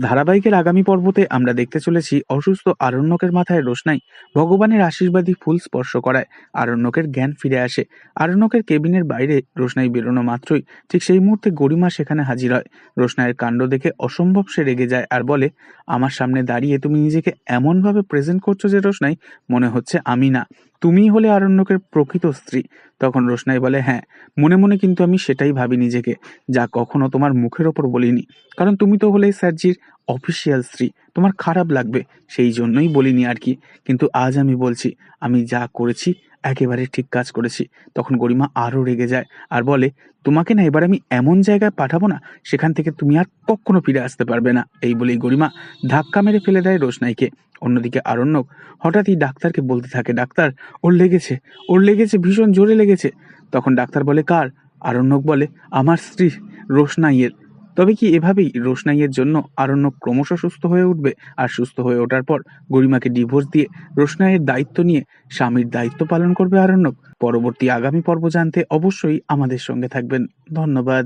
ধারাবাহিকের আগামী পর্বতে আমরা দেখতে চলেছি অসুস্থ আরণ্যকের মাথায় রোশনাই। ভগবানের আশীর্বাদী ফুল স্পর্শ করায়। আরণ্যকের জ্ঞান ফিরে আসে। আরণ্যকের কেবিনের বাইরে রোশনাই বেরোনো মাত্রই ঠিক সেই মুহূর্তে গরিমা সেখানে হাজির হয়। রোশনাইয়ের কাণ্ড দেখে অসম্ভব সে রেগে যায় আর বলে, আমার সামনে দাঁড়িয়ে তুমি নিজেকে এমনভাবে প্রেজেন্ট করছ যে রোশনাই, মনে হচ্ছে আমি না। তুমিই হলে আরণ্যকের প্রকৃত স্ত্রী। তখন রোশনাই বলে হ্যাঁ মনে মনে কিন্তু আমি সেটাই ভাবি নিজেকে, যা কখনো তোমার মুখের ওপর বলিনি। কারণ তুমি তো হলে স্যারজির অফিসিয়াল স্ত্রী। তোমার খারাপ লাগবে, সেই জন্যই বলিনি আর কি। কিন্তু আজ আমি বলছি, আমি যা করেছি, একেবারে ঠিক কাজ করেছি। তখন গরিমা আরও রেগে যায় আর বলে, তোমাকে না এবার আমি এমন জায়গায় পাঠাবো না, সেখান থেকে তুমি আর কখনো ফিরে আসতে পারবে না। এই বলেই গরিমা ধাক্কা মেরে ফেলে দেয় রোশনাইকে। অন্যদিকে আরণ্যক হঠাৎই ডাক্তারকে বলতে থাকে, ডাক্তার, ওর লেগেছে ওর লেগেছে, ভীষণ জোরে লেগেছে। তখন ডাক্তার বলে, কার? আরণ্যক বলে, আমার স্ত্রী, রোশনাইয়ের। তবে কি এভাবেই রোশনাইয়ের জন্য আরণ্য ক্রমশ সুস্থ হয়ে উঠবে? আর সুস্থ হয়ে ওঠার পর গরিমাকে ডিভোর্স দিয়ে রোশনাইয়ের দায়িত্ব নিয়ে স্বামীর দায়িত্ব পালন করবে আরণ্যক। পরবর্তী আগামী পর্ব জানতে অবশ্যই আমাদের সঙ্গে থাকবেন। ধন্যবাদ।